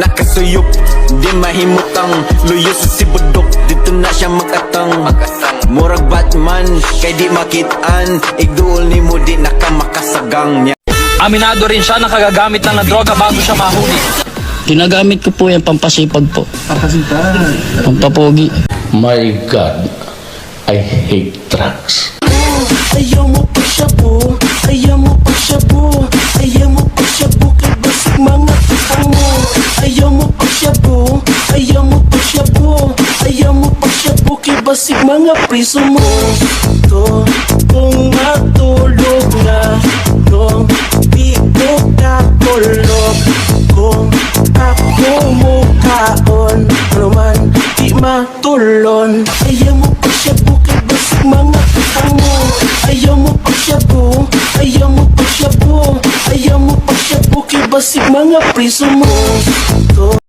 nakasuyop Di mahimutang luyo sa sibudok Dito na siya makatang Murag Batman kay di makitaan Igduol ni mo di nakamakasagang niya Aminado rin siya na kagagamit lang ng droga bago siya mahuli. Ginagamit ko po yan pampasipag po. Pampapogi. My God, I hate drugs. Ayaw mo pa Ayaw mo pa shabu, ayaw mo pa shabu Ayaw mo pa shabu kay basig mga priso mo. To, kung matulog na Nung di ko katulog Kung ako mo kaon Ano man di matulon. Ayaw mo pa shabu kay basig mga tutang mo. Ayaw mo pa shabu, ayaw mo pa shabu Ayaw mo pa shabu kay basig mga priso mo so